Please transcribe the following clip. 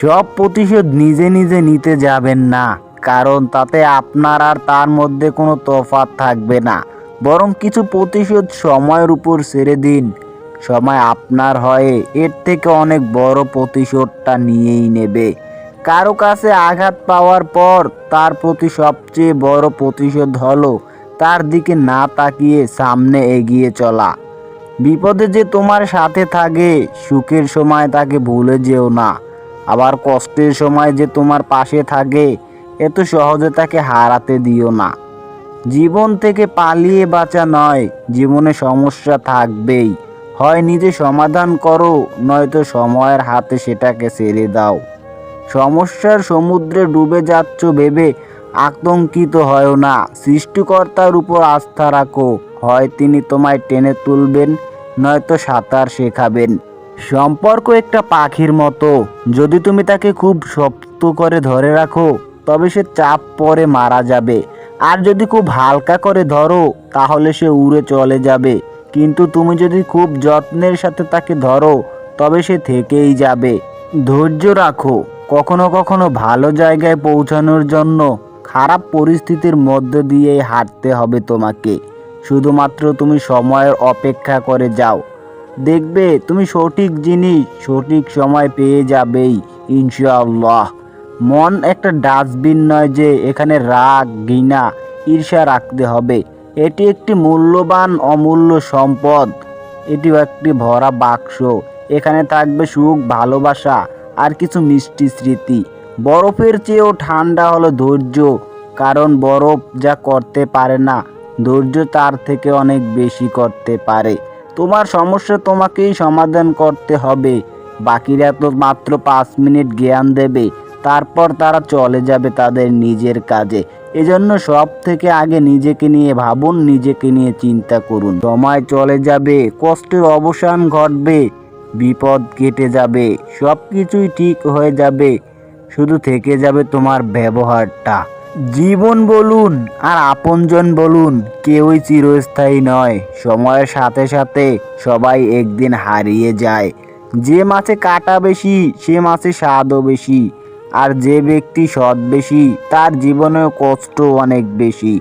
সব প্রতিশোধ নিজে নিজে নিতে যাবেন না, কারণ তাতে আপনার আর তার মধ্যে কোনো তফাৎ থাকবে না। বরং কিছু প্রতিশোধ সময়ের উপর ছেড়ে দিন। সময় আপনার হয়ে, এর থেকে অনেক বড় প্রতিশোধটা নিয়েই নেবে। কারও কাছে আঘাত পাওয়ার পর তার প্রতি সবচেয়ে বড় প্রতিশোধ হলো তার দিকে না তাকিয়ে সামনে এগিয়ে চলা। বিপদে যে তোমার সাথে থাকে, সুখের সময় তাকে ভুলে যেও না। আবার কষ্টের সময় যে তোমার পাশে থাকে এত সহজে তাকে হারাতে দিও না। জীবন থেকে পালিয়ে বাঁচা নয়, জীবনে সমস্যা থাকবেই। হয় নিজে সমাধান করো, নয়তো সময়ের হাতে সেটাকে ছেড়ে দাও। সমস্যার সমুদ্রে ডুবে যাচ্ছ ভেবে আতঙ্কিত হয় না। সৃষ্টিকর্তার উপর আস্থা রাখো, হয় তিনি তোমায় টেনে তুলবেন, নয়তো সাঁতার শেখাবেন। সম্পর্ক একটা পাখির মতো। যদি তুমি তাকে খুব শক্ত করে ধরে রাখো, তবে সে চাপ পরে মারা যাবে। আর যদি খুব হালকা করে ধরো, তাহলে সে উড়ে চলে যাবে। কিন্তু তুমি যদি খুব যত্নের সাথে তাকে ধরো, তবে সে থেকেই যাবে। ধৈর্য রাখো, কখনো কখনো ভালো জায়গায় পৌঁছানোর জন্য খারাপ পরিস্থিতির মধ্য দিয়েই হাঁটতে হবে তোমাকে। শুধুমাত্র তুমি সময়ের অপেক্ষা করে যাও। দেখবে তুমি সঠিক জিনিস সঠিক সময় পেয়ে যাবেই, ইনশাআল্লাহ। মন একটা ডাস্টবিন নয় যে এখানে রাগ, ঘৃণা, ঈর্ষা রাখতে হবে। এটি একটি মূল্যবান, অমূল্য সম্পদ। এটিও একটি ভরা বাক্স। এখানে থাকবে সুখ, ভালোবাসা আর কিছু মিষ্টি স্মৃতি। বরফের চেয়েও ঠান্ডা হলো ধৈর্য, কারণ বরফ যা করতে পারে না, ধৈর্য তার থেকে অনেক বেশি করতে পারে। তোমার সমস্যা তোমাকেই সমাধান করতে হবে। বাকিরা তো মাত্র পাঁচ মিনিট জ্ঞান দেবে, তারপর তারা চলে যাবে তাদের নিজের কাজে। এজন্য সব থেকে আগে নিজেকে নিয়ে ভাবুন, নিজেকে নিয়ে চিন্তা করুন। সময় চলে যাবে, কষ্টের অবসান ঘটবে, বিপদ কেটে যাবে সব কিছুই ঠিক হয়ে যাবে। শুধু থেকে যাবে তোমার ব্যবহারটা। জীবন বলুন আর আপনজন বলুন, কেউই চিরস্থায়ী নয়। সময়ের সাথে সাথে সবাই একদিন হারিয়ে যায়। যে মাছে কাটা বেশি, সে মাছে স্বাদও বেশি। আর যে ব্যক্তি সৎ বেশি, তার জীবনেও কষ্ট অনেক বেশি।